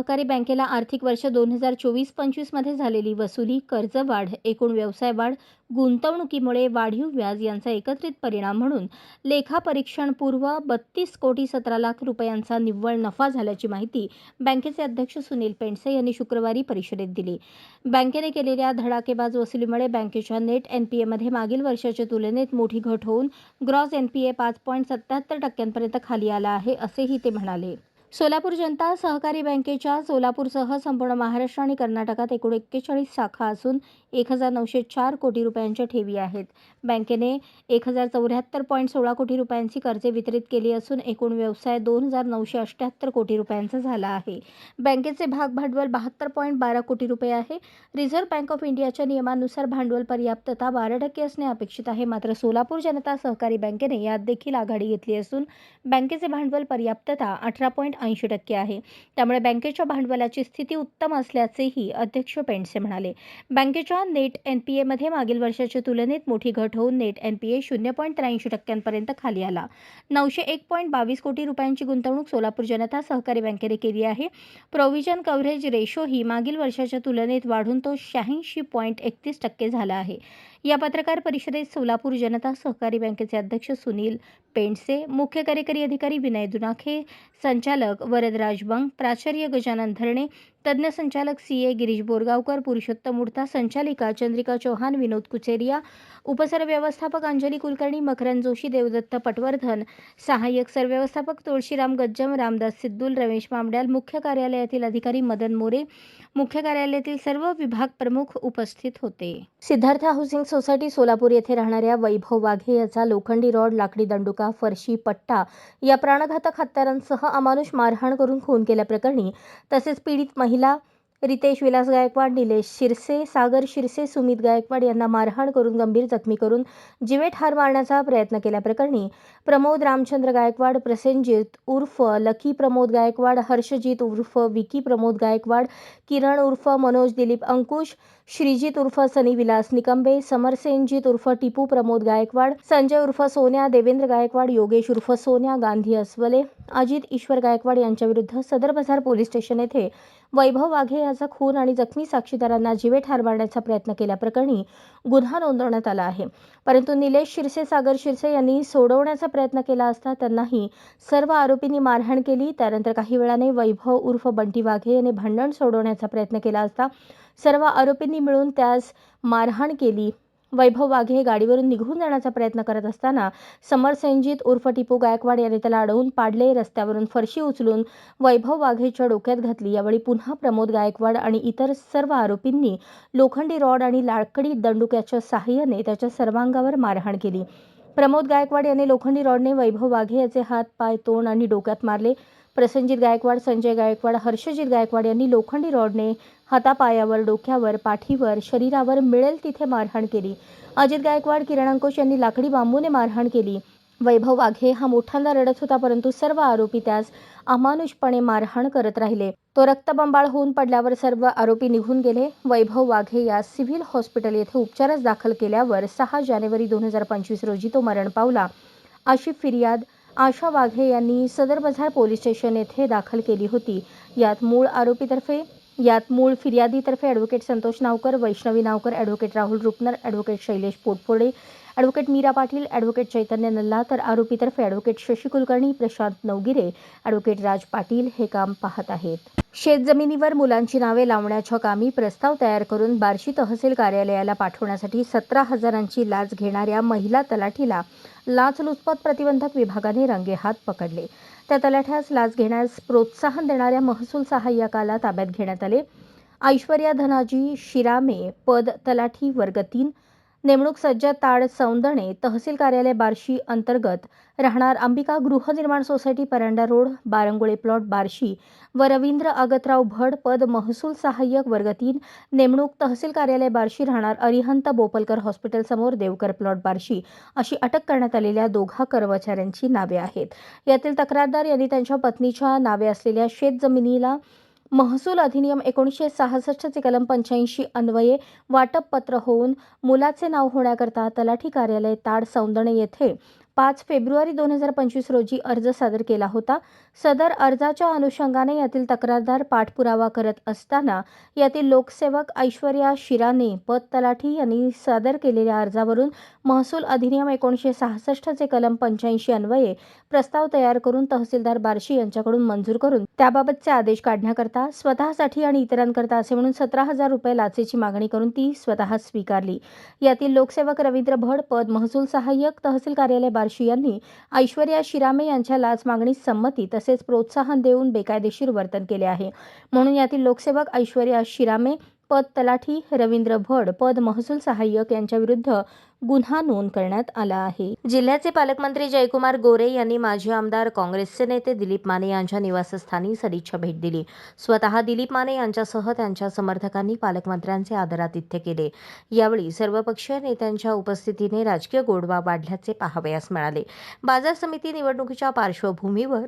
सहकारी बँकेला आर्थिक वर्ष दोन हजार चोवीस पंचवीसमध्ये झालेली वसुली कर्जवाढ एकूण व्यवसाय वाढ गुंतवणुकीमुळे वाढीव व्याज यांचा एकत्रित परिणाम म्हणून लेखापरीक्षणपूर्व बत्तीस कोटी सतरा लाख रुपयांचा निव्वळ नफा झाल्याची माहिती बँकेचे अध्यक्ष सुनील पेंडसे यांनी शुक्रवारी परिषदेत दिली. बँकेने केलेल्या धडाकेबाज वसुलीमुळे बँकेच्या नेट एनपीएमध्ये मागील वर्षाच्या तुलनेत मोठी घट होऊन ग्रॉस एनपीए पाच पॉईंट सत्याहत्तर टक्क्यांपर्यंत खाली आला आहे असेही ते म्हणाले. सोलापूर जनता सहकारी बँकेच्या सोलापूरसह संपूर्ण महाराष्ट्र आणि कर्नाटकात एकूण एक्केचाळीस शाखा असून एक हजार नऊशे चार कोटी रुपयांच्या ठेवी आहेत. बँकेने एक हजार चौऱ्याहत्तर पॉईंट सोळा कोटी रुपयांची कर्जे वितरित केली असून एकूण व्यवसाय दोन हजार नऊशे अठ्ठ्याहत्तर कोटी रुपयांचा झाला आहे. बँकेचे भाग भांडवल बहात्तर पॉईंट बारा कोटी रुपये आहे. रिझर्व्ह बँक ऑफ इंडियाच्या नियमानुसार भांडवल पर्याप्तता बारा टक्के असणे अपेक्षित आहे. मात्र सोलापूर जनता सहकारी बँकेने यात देखील आघाडी घेतली असून बँकेचे भांडवल पर्याप्तता अठरा पॉईंट ऐंशी टक्के आहे. त्यामुळे बँकेच्या भांडवलाची स्थिती उत्तम असल्याचेही अध्यक्ष पेंडसे म्हणाले. बँकेच्या नेट एनपीएमध्ये मागील वर्षाच्या तुलनेत मोठी घट होऊन नेट एनपीए शून्य पॉईंट त्र्याऐंशी टक्क्यांपर्यंत खाली आला. नऊशे एक पॉईंट बावीस कोटी रुपयांची गुंतवणूक सोलापूर जनता सहकारी बँकेने केली आहे. प्रोव्हिजन कव्हरेज रेशो ही मागील वर्षाच्या तुलनेत वाढून तो शहाऐंशी पॉईंट एकतीस टक्के झाला आहे. या पत्रकार परिषदेत सोलापूर जनता सहकारी बँकेचे अध्यक्ष सुनील पेंडसे मुख्य कार्यकारी अधिकारी विनय दुनाखे संचालक वरदराज बंग प्राचार्य गजानन धरणे तज्ज्ञ संचालक सी ए गिरीश बोरगावकर पुरुषोत्तम उडता संचालिका चंद्रिका चौहान विनोद कुचेरिया उपसरव्यवस्थापक अंजली कुलकर्णी मकरन जोशी देवदत्त पटवर्धन सहाय्यक सरव्यवस्थापक तुळशीराम गज्जम रामदास सिद्दूल रमेश मामड्याल मुख्य कार्यालयातील अधिकारी मदन मोरे मुख्य कार्यालयातील सर्व विभाग प्रमुख उपस्थित होते. सिद्धार्थ हाऊसिंग सोसायटी सोलापूर येथे राहणाऱ्या वैभव वाघे याचा लोखंडी रॉड लाकडी दंडुका फरशी पट्टा या प्राणघातक हत्यारांसह अमानुष मारहाण करून खून केल्याप्रकरणी तसेच पीडित महिला रितेश विलास गायकवाड निलेश शिरसे सागर शिरसे सुमित गायकवाड यांना मारहाण करून गंभीर जखमी करून जिवे ठार मारण्याचा प्रयत्न केल्याप्रकरणी प्रमोद रामचंद्र गायकवाड प्रसेनजित उर्फ लकी प्रमोद गायकवाड हर्षजित उर्फ विकी प्रमोद गायकवाड किरण उर्फ मनोज दिलीप अंकुश श्रीजित उर्फ सनी विलास निकंबे समरसेनजित उर्फ टिपू प्रमोद गायकवाड संजय उर्फ सोन्या देवेंद्र गायकवाड योगेश उर्फ सोन्या गांधी अस्वले अजित ईश्वर गायकवाड यांच्याविरुद्ध सदर बाजार पोलीस स्टेशन येथे वैभव वाघे याचा खून आणि जखमी साक्षीदारांना जीवे ठार मारण्याचा प्रयत्न केल्याप्रकरणी गुन्हा नोंदवण्यात आला आहे. परंतु निलेश शिरसे सागर शिरसे यांनी सोडवण्याचा प्रयत्न केला असता त्यांनाही सर्व आरोपींनी मारहाण केली. त्यानंतर काही वेळाने वैभव उर्फ बंटी वाघे यांनी भांडण सोडवण्याचा प्रयत्न केला असता सर्व आरोपींनी मिळून त्यास मारहाण केली. वैभव वाघे हे गाडीवरून निघून जाण्याचा प्रयत्न करत असताना समरसेनजीत उर्फ टिपू गायकवाड याने त्याला अडवून पाडले रस्त्यावरून फरशी उचलून वैभव वाघेच्या डोक्यात घातली. यावेळी पुन्हा प्रमोद गायकवाड आणि इतर सर्व आरोपींनी लोखंडी रॉड आणि लाकडी दंडुक्याच्या सहाय्याने त्याच्या सर्वांगावर मारहाण केली. प्रमोद गायकवाड याने लोखंडी रॉडने वैभव वाघे याचे हात पाय तोंड आणि डोक्यात मारले. प्रसंजित गायकवाड संजय गायकवाड हर्षजित गायकवाड यांनी लोखंडी रॉडने हातापायावर डोक्यावर पाठीवर शरीरावर मिळेल तिथे मारहाण केली. अजित गायकवाड किरण अंकुश यांनी लाकडी बांबूने मारहाण केली. वैभव वाघे हा मोठ्यांदा रडत होता परंतु सर्व आरोपी त्यास अमानुषपणे मारहाण करत राहिले. तो रक्तबंबाळ होऊन पडल्यावर सर्व आरोपी निघून गेले. वैभव वाघे या सिव्हिल हॉस्पिटल येथे उपचारास दाखल केल्यावर सहा जानेवारी दोन हजार पंचवीस रोजी तो मरण पावला. अशी फिर्याद आशा वाघे यांनी सदर बझार पोलीस स्टेशन येथे दाखल केली होती. यात मूळ आरोपीतर्फे यात मूळ फिर्यादीतर्फे advocate Santosh Navkar Vaishnavi Navkar advocate Rahul Rupnar advocate Shailesh Potphode advocate Meera Patil advocate Chaitanya Nalla तर आरोपीतर्फे ॲडव्होकेट शशी कुलकर्णी प्रशांत नवगिरे ॲडव्होकेट राज पाटील हे काम पाहत आहेत. शेतजमिनीवर मुलांची नावे लावण्याच्या कामी प्रस्ताव तयार करून बार्शी तहसील कार्यालयाला पाठवण्यासाठी सतरा हजारांची लाच घेणाऱ्या महिला तलाठीला लाचलुचपत प्रतिबंधक विभागाने रंगेहात पकडले. त्या तलाठ्यास लाच घेण्यास प्रोत्साहन देणाऱ्या महसूल सहाय्यकाला ताब्यात घेण्यात आले. ऐश्वर्या धनाजी शिरामे पद तलाठी वर्ग तीन नेमणूक सज्ज ताड सौंदणे तहसील कार्यालय बार्शी अंतर्गत राहणार अंबिका गृहनिर्माण society Paranda road Barangule plot Barshi व रवींद्र अगतराव भड पद महसूल सहाय्यक वर्ग तीन नेमणूक तहसील कार्यालय बार्शी राहणार अरिहंत बोपलकर हॉस्पिटल समोर देवकर प्लॉट बार्शी अशी अटक करण्यात आलेल्या दोघा कर्मचाऱ्यांची नावे आहेत. यातील तक्रारदार यांनी त्यांच्या पत्नीच्या नावे असलेल्या शेतजमिनीला महसूल अधिनियम एकोणीसशे सहासष्टचे कलम पंच्याऐंशी अन्वये वाटप पत्र होऊन मुलाचे नाव होण्याकरता तलाठी कार्यालय ताड सौंदणे येथे पाच फेब्रुवारी दोन हजार पंचवीस रोजी अर्ज सादर केला होता. सदर अर्जाच्या अनुषंगाने यातील तक्रारदार पाठपुरावा करत असताना यातील लोकसेवक ऐश्वर्या शिराने पद तलाठी यांनी सादर केलेल्या अर्जावरून महसूल अधिनियम एकोणीसशे सहासष्टचे कलम पंच्याऐंशी अन्वये प्रस्ताव तयार करून तहसीलदार बार्शी यांच्याकडून मंजूर करून त्याबाबतचे आदेश काढण्याकरता स्वतःसाठी आणि इतरांकरता असे म्हणून सतरा हजार रुपये लाचेची मागणी करून ती स्वतः स्वीकारली. यातील लोकसेवक रवींद्र भड पद महसूल सहाय्यक तहसील कार्यालय बार्शी यांनी ऐश्वर्या शिरामे यांच्या लाच मागणीस संमती तसेच प्रोत्साहन देऊन बेकायदेशीर वर्तन केले आहे. म्हणून यातील लोकसेवक ऐश्वर्या शिरामे पद तलाठी रवींद्र भड पद महसूल सहाय्यक यांच्या विरुद्ध गुन्हा नोंद करण्यात आला आहे. जिल्ह्याचे पालकमंत्री जयकुमार गोरे यांनी माजी आमदार काँग्रेसचे नेते दिलीप माने यांच्या निवासस्थानी सदिच्छा भेट दिली. स्वतः दिलीप माने यांच्यासह त्यांच्या समर्थकांनी पालकमंत्र्यांचे आदरातिथ्य केले. यावेळी सर्वपक्षीय नेत्यांच्या उपस्थितीने राजकीय गोडवा वाढल्याचे पाहावयास मिळाले. बाजार समिती निवडणुकीच्या पार्श्वभूमीवर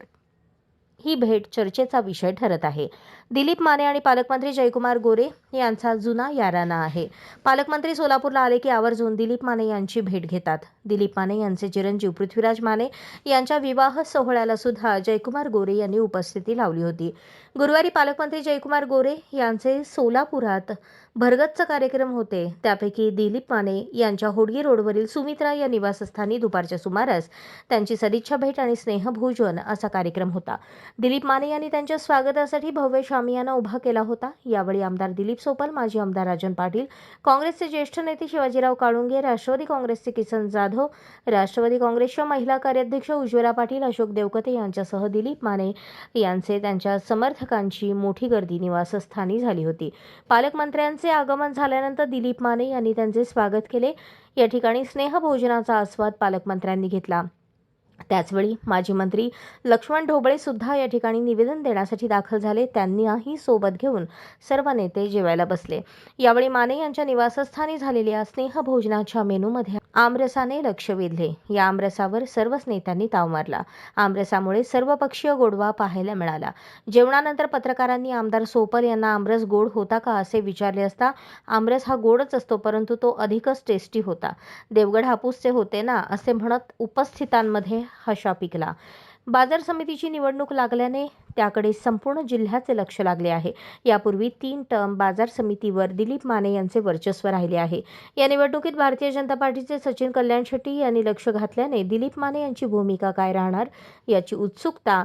ही भेट चर्चेचा विषय ठरत आहे. दिलीप माने आणि पालकमंत्री जयकुमार गोरे यांचा जुना याराना आहे. पालकमंत्री सोलापूरला आले की आवर्जून दिलीप माने यांची भेट घेतात. दिलीप माने यांचे चिरंजीव पृथ्वीराज माने यांच्या विवाह सोहळ्याला सुद्धा जयकुमार गोरे यांनी उपस्थिती लावली होती. गुरुवारी पालकमंत्री जयकुमार गोरे यांचे सोलापुरात भरगच्च कार्यक्रम होते. त्यापैकी दिलीप माने यांच्या होडगी रोडवरील सुमित्रा या निवासस्थानी दुपारच्या सुमारास त्यांची सदिच्छा भेट आणि स्नेहभोजन असा कार्यक्रम होता. दिलीप माने यांनी त्यांच्या स्वागतासाठी भव्य शामियाना उभा केला होता. यावेळी आमदार दिलीप सोपल माजी आमदार राजन पाटील काँग्रेसचे ज्येष्ठ नेते शिवाजीराव काळुंगे राष्ट्रवादी काँग्रेसचे किसन जाधव राष्ट्रवादी काँग्रेसच्या महिला कार्याध्यक्ष उज्ज्वला पाटील अशोक देवकते यांच्यासह दिलीप माने यांचे त्यांच्या समर्थकांची मोठी गर्दी निवासस्थानी झाली होती. पालकमंत्र्यांचे आगमन झाल्यानंतर दिलीप माने यांनी त्यांचे स्वागत केले. या ठिकाणी स्नेहभोजनाचा आस्वाद पालकमंत्र्यांनी घेतला. त्याचवेळी माजी मंत्री लक्ष्मण ढोबळे सुद्धा या ठिकाणी निवेदन देण्यासाठी दाखल झाले. त्यांनाही सोबत घेऊन सर्व नेते जेवायला बसले. यावेळी माने यांच्या निवासस्थानी झालेल्या स्नेहभोजनाच्या मेनूमध्ये आमरसाने लक्ष वेधले. या आमरसावर सर्वच नेत्यांनी ताव मारला. आमरसामुळे सर्वपक्षीय गोडवा पाहायला मिळाला. जेवणानंतर पत्रकारांनी आमदार सोपल यांना आमरस गोड होता का असे विचारले असता आमरस हा गोडच असतो परंतु तो अधिकच टेस्टी होता. देवगड हापूसचे होते ना असे म्हणत उपस्थितांमध्ये हशा पिकला बाजार समितीची निवडणूक लागल्याने त्याकडे संपूर्ण जिल्ह्याचे लक्ष लागले आहे. यापूर्वी तीन टर्म बाजार समितीवर दिलीप माने यांचे वर्चस्व राहिले आहे. या निवडणुकीत भारतीय जनता पार्टीचे सचिन कल्याण शेट्टी यांनी लक्ष घातल्याने दिलीप माने यांची भूमिका काय राहणार याची उत्सुकता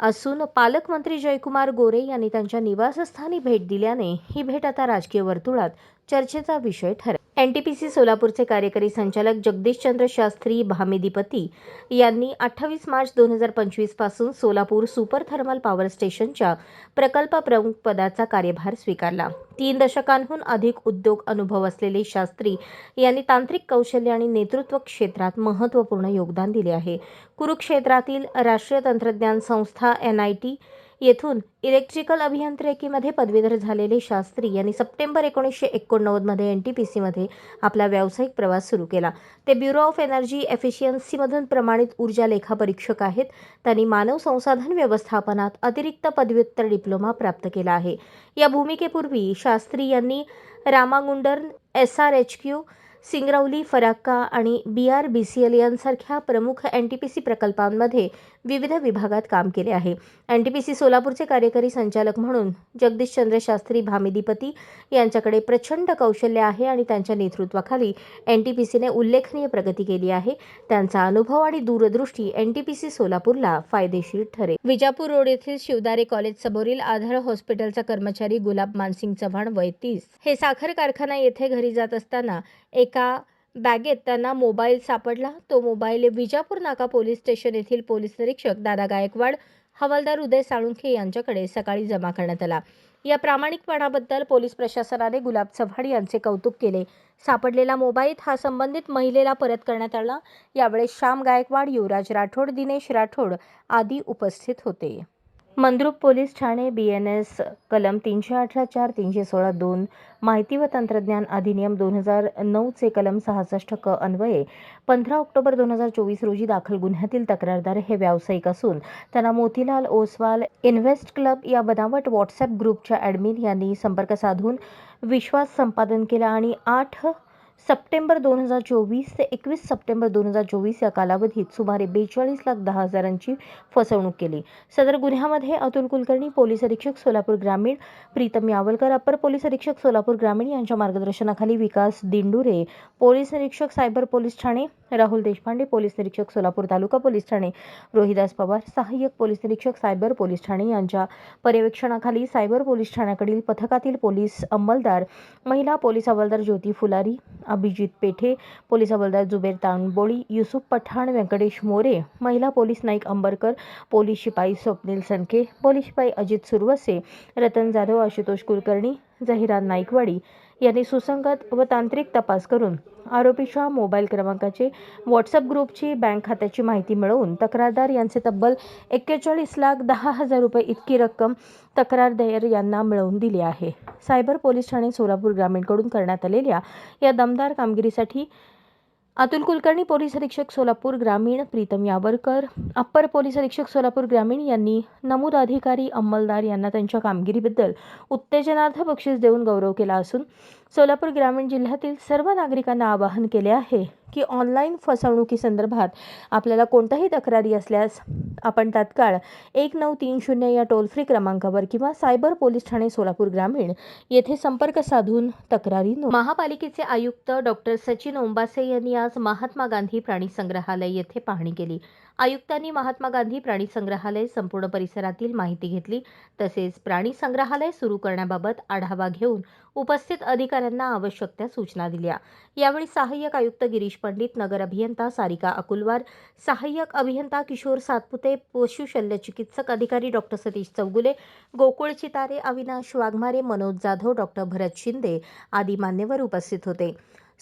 असून पालकमंत्री जयकुमार गोरे यांनी त्यांच्या निवासस्थानी भेट दिल्याने ही भेट आता राजकीय वर्तुळात चर्चेचा विषय एन टी पी सी सोलापूरचे कार्यकारी संचालक जगदीशचंद्र शास्त्री भामेदीपती यांनी अठ्ठावीस मार्च दोन हजार पंचवीसपासून सोलापूर सुपर थर्मल पॉवर स्टेशनच्या प्रकल्प प्रमुख पदाचा कार्यभार स्वीकारला. तीन दशकांहून अधिक उद्योग अनुभव असलेले शास्त्री यांनी तांत्रिक कौशल्य आणि नेतृत्व क्षेत्रात महत्त्वपूर्ण योगदान दिले आहे. कुरुक्षेत्रातील राष्ट्रीय तंत्रज्ञान संस्था एन आय टी येथून इलेक्ट्रिकल अभियांत्रिकीमध्ये पदवीधर झालेले शास्त्री यांनी सप्टेंबर एकोणीसशे एकोणनव्वदमध्ये एन टी पी सीमध्ये आपला व्यावसायिक प्रवास सुरू केला. ते ब्युरो ऑफ एनर्जी एफिशियन्सीमधून प्रमाणित ऊर्जा लेखापरीक्षक आहेत. त्यांनी मानव संसाधन व्यवस्थापनात अतिरिक्त पदव्युत्तर डिप्लोमा प्राप्त केला आहे. या भूमिकेपूर्वी शास्त्री यांनी Ramagundam S R H Q Singrauli Farakka आणि B R B C L यांसारख्या प्रमुख एन टी पी सी प्रकल्पांमध्ये विविध विभागात काम केले आहे. एन टी पी सी सोलापूरचे कार्यकारी संचालक म्हणून जगदीशचंद्र शास्त्री भामिदीपती यांच्याकडे प्रचंड कौशल्य आहे आणि त्यांच्या नेतृत्वाखाली एन टी पी सीने उल्लेखनीय प्रगती केली आहे. त्यांचा अनुभव आणि दूरदृष्टी एन टी पी सी सोलापूरला फायदेशीर ठरेल. विजापूर रोड येथील शिवदारे कॉलेज समोरील आधार हॉस्पिटलचा कर्मचारी गुलाब मानसिंग चव्हाण वय तीस. हे साखर कारखाना येथे घरी जात असताना एका बॅगेत त्यांना मोबाईल सापडला. तो मोबाईल विजापूर नाका पोलीस स्टेशन येथील पोलीस निरीक्षक दादा गायकवाड हवालदार उदय साळुंखे यांच्याकडे सकाळी जमा करण्यात आला. या प्रामाणिकपणाबद्दल पोलीस प्रशासनाने गुलाब चव्हाण यांचे कौतुक केले. सापडलेला मोबाईल हा संबंधित महिलेला परत करण्यात आला. यावेळेस श्याम गायकवाड युवराज राठोड दिनेश राठोड आदी उपस्थित होते. मंद्रुप पोलीस ठाणे बी एन एस कलम तीनशे अठरा चार तीनशे सोळा दोन माहिती व तंत्रज्ञान अधिनियम दोन हजार नऊचे कलम सहासष्ट क अन्वये पंधरा ऑक्टोबर दोन हजार चोवीस रोजी दाखल गुन्ह्यातील तक्रारदार हे व्यावसायिक असून त्यांना मोतीलाल ओसवाल इन्व्हेस्ट क्लब या बनावट व्हॉट्सॲप ग्रुपच्या ॲडमिन यांनी संपर्क साधून विश्वास संपादन केला आणि आठ सप्टेंबर दोन हजार चोवीस ते एकवीस सप्टेंबर दोन हजार चोवीस या कालावधीत सुमारे बेचाळीस लाख दहा हजारांची फसवणूक केली. सदर गुन्ह्यामध्ये अतुल कुलकर्णी पोलीस अधीक्षक सोलापूर ग्रामीण प्रीतम यावलकर अपर पोलीस अधीक्षक सोलापूर ग्रामीण यांच्या मार्गदर्शनाखाली विकास दिंडुरे पोलीस निरीक्षक सायबर पोलीस ठाणे राहुल देशपांडे पोलीस निरीक्षक सोलापूर तालुका पोलीस ठाणे रोहिदास पवार सहाय्यक पोलीस निरीक्षक सायबर पोलीस ठाणे यांच्या पर्यवेक्षणाखाली सायबर पोलीस ठाण्याकडील पथकातील पोलीस अंमलदार महिला पोलीस हवालदार ज्योती फुलारी अभिजित पेठे पोलीस हवालदार जुबेर तांबोळी युसुफ पठाण व्यंकटेश मोरे महिला पोलीस नाईक अंबरकर पोलीस शिपाई स्वप्नील सनके पोलीस शिपाई अजित सुरवसे रतन जाधव आशुतोष कुलकर्णी जहिरा नाईकवाडी यांनी सुसंगत व तांत्रिक तपास करून आरोपीच्या मोबाईल क्रमांकाचे व्हॉट्सअप ग्रुपची बँक खात्याची माहिती मिळवून तक्रारदार यांचे तब्बल एक्केचाळीस लाख दहा हजार रुपये इतकी रक्कम तक्रारदार यांना मिळवून दिली आहे. सायबर पोलीस ठाणे सोलापूर ग्रामीणकडून करण्यात आलेल्या या दमदार कामगिरीसाठी अतुल कुलकर्णी पोलीस अधीक्षक सोलापूर ग्रामीण प्रीतम यावरकर. अप्पर पोलीस अधीक्षक सोलापूर ग्रामीण यांनी नमूद अधिकारी अंमलदार यांना त्यांच्या कामगिरीबद्दल उत्तेजनार्थ बक्षीस देऊन गौरव केला असून सोलापूर ग्रामीण जिल्ह्यातील सर्व नागरिकांना आवाहन केले आहे की ऑनलाईन फसवणुकीसंदर्भात आपल्याला कोणत्याही तक्रारी असल्यास आपण तात्काळ एक नऊ तीन शून्य या टोल फ्री क्रमांकावर किंवा सायबर पोलीस ठाणे सोलापूर ग्रामीण येथे संपर्क साधून तक्रारी महापालिकेचे आयुक्त डॉक्टर सचिन ओंबासे यांनी आज महात्मा गांधी प्राणी संग्रहालय येथे पाहणी केली. आयुक्तांनी महात्मा गांधी प्राणी संग्रहालय संपूर्ण परिसरातील माहिती घेतली. तसेच प्राणी संग्रहालय सुरू करण्याबाबत आढावा घेऊन उपस्थित अधिकाऱ्यांना आवश्यक त्या सूचना दिल्या. यावेळी सहाय्यक आयुक्त गिरीश पंडित नगर अभियंता सारिका अकुलवार सहाय्यक अभियंता किशोर सातपुते पशुशल्यचिकित्सक अधिकारी डॉक्टर सतीश चौगुले गोकुळ चितारे अविनाश वाघमारे मनोज जाधव डॉक्टर भरत शिंदे आदी मान्यवर उपस्थित होते.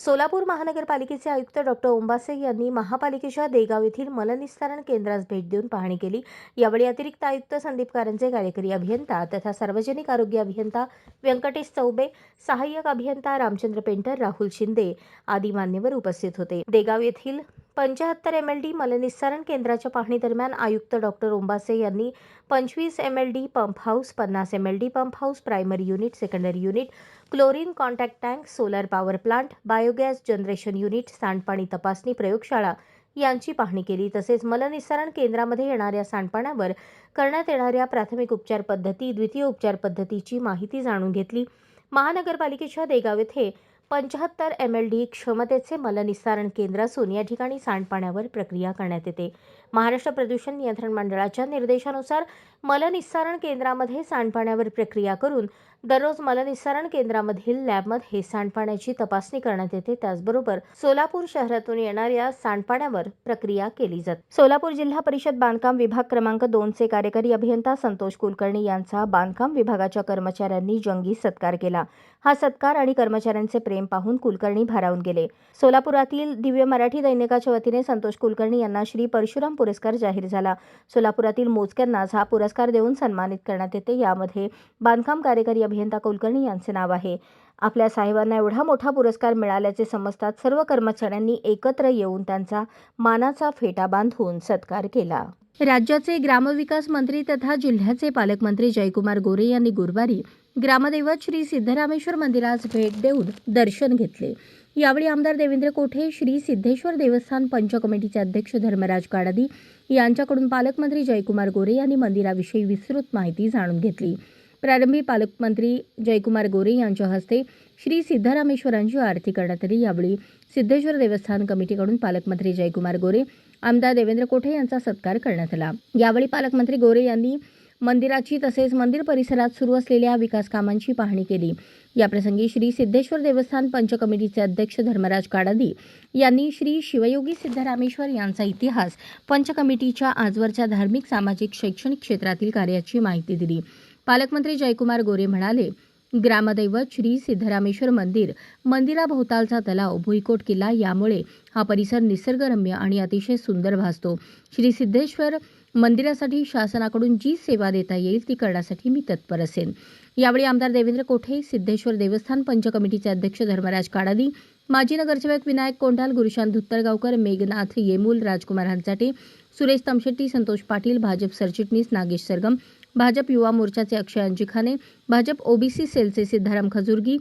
सोलापूर महानगरपालिकेचे आयुक्त डॉक्टर ओंबासे यांनी महापालिकेच्या देगाव येथील मलनिस्तारण केंद्रास भेट देऊन पाहणी केली. यावेळी अतिरिक्त आयुक्त संदीप कारंजे कार्यकारी अभियंता तथा सार्वजनिक आरोग्य अभियंता व्यंकटेश चौबे सहाय्यक अभियंता रामचंद्र पेंटर राहुल शिंदे आदी मान्यवर उपस्थित होते. देगाव येथील पंच्याहत्तर एम एल डी मलनिस्सारण केंद्राच्या पाहणीदरम्यान आयुक्त डॉक्टर ओंबासे यांनी पंचवीस M L D pump house पन्नास M L D pump house primary unit secondary unit chlorine contact tank solar power plant biogas generation unit सांडपाणी तपासणी प्रयोगशाळा यांची पाहणी केली. तसेच मलनिस्सारण केंद्रामध्ये येणाऱ्या सांडपाण्यावर करण्यात येणाऱ्या प्राथमिक उपचार पद्धती द्वितीय उपचार पद्धतीची माहिती जाणून घेतली. महानगरपालिकेच्या देगाव येथे पंच्याहत्तर एम एल डी क्षमतेचे मलनिस्सारण केंद्र असून या ठिकाणी सांडपाण्यावर प्रक्रिया करण्यात येते. महाराष्ट्र प्रदूषण नियंत्रण मंडळाच्या निर्देशानुसार मलनिस्सारण केंद्रामध्ये सांडपाण्यावर प्रक्रिया करून दररोज मलनिस्सारण केंद्रामधील लॅबमध्ये सांडपाण्याची तपासणी करण्यात येते. त्याचबरोबर सोलापूर शहरातून येणाऱ्या सांडपाण्यावर प्रक्रिया केली जाते. सोलापूर जिल्हा परिषद बांधकाम विभाग क्रमांक दोनचे कार्यकारी अभियंता संतोष कुलकर्णी यांचा बांधकाम विभागाच्या कर्मचाऱ्यांनी जंगी सत्कार केला. हा सत्कार आणि कर्मचाऱ्यांचे प्रेम पाहून कुलकर्णी भारावून गेले. सोलापुरातील दिव्य मराठी दैनिकाच्या वतीने संतोष कुलकर्णी यांना श्री परशुराम पुरस्कार जाहीर झाला. सोलापुरातील मोजक्यांनाच हा पुरस्कार देऊन सन्मानित करण्यात येते. यामध्ये बांधकाम कार्यकारी अभियंता कुलकर्णी यांचे नाव आहे. आपल्या साहेबांना एवढा मोठा पुरस्कार मिळाल्याचे समजतात सर्व कर्मचाऱ्यांनी एकत्र येऊन त्यांचा मानाचा फेटा बांधून सत्कार केला. राज्याचे ग्रामविकास मंत्री तथा जिल्ह्याचे पालकमंत्री जयकुमार गोरे यांनी गुरुवारी ग्रामदैवत श्री सिद्धरामेश्वर मंदिरास भेट देऊन दर्शन घेतले. यावेळी आमदार देवेंद्र कोठे श्री सिद्धेश्वर देवस्थान पंच कमिटीचे अध्यक्ष धर्मराज काडादी यांच्याकडून पालकमंत्री जयकुमार गोरे यांनी मंदिराविषयी विस्तृत माहिती जाणून घेतली. प्रारंभी पालकमंत्री जयकुमार गोरे यांच्या हस्ते श्री सिद्धरामेश्वरांची आरती करण्यात आली. यावेळी सिद्धेश्वर देवस्थान कमिटीकडून पालकमंत्री जयकुमार गोरे आमदार देवेंद्र कोठे यांचा सत्कार करण्यात आला. यावेळी पालकमंत्री गोरे यांनी मंदिराची तसेच मंदिर परिसरात सुरू असलेल्या विकास कामांची पाहणी केली. याप्रसंगी श्री सिद्धेश्वर देवस्थान पंच कमिटीचे अध्यक्ष धर्मराज काडादी यांनी श्री शिवयोगी सिद्धरामेश्वर यांचा इतिहास पंचकमिटीच्या आजवरच्या धार्मिक सामाजिक शैक्षणिक क्षेत्रातील कार्याची माहिती दिली. पालकमंत्री जयकुमार गोरे म्हणाले ग्रामदैवत श्री सिद्धरामेश्वर मंदिर मंदिराभोवतालचा तलाव भुईकोट किल्ला यामुळे हा परिसर निसर्गरम्य आणि अतिशय सुंदर भासतो. श्री सिद्धेश्वर मंदिरासाठी शासनाकडून जी सेवा देता येईल ती करण्यासाठी मी तत्पर असेन. यावेळी आमदार देवेंद्र कोठे सिद्धेश्वर देवस्थान पंच कमिटीचे अध्यक्ष धर्मराज काडादी माजी नगरसेवक विनायक कोंढाल गुरुशांत धुत्तरगावकर मेघनाथ येमूल राजकुमार हंचाटे सुरेश तमशेट्टी संतोष पाटील भाजप सरचिटणीस नागेश सरगम भाजप युवा मोर्चाचे अक्षय अंजिखाने भाजप ओबीसी सेलचे Siddharam Khajurgi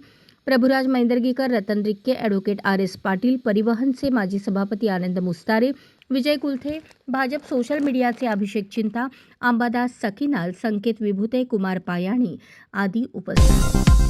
Prabhuraj Maindargikar Ratan Rikke advocate R S Patil परिवहनचे माजी सभापती आनंद मुस्तारे विजय कुलथे भाजप सोशल मीडियाचे अभिषेक चिंता अंबादास सकीनाल संकेत विभूते कुमार पायाणी आदी उपस्थित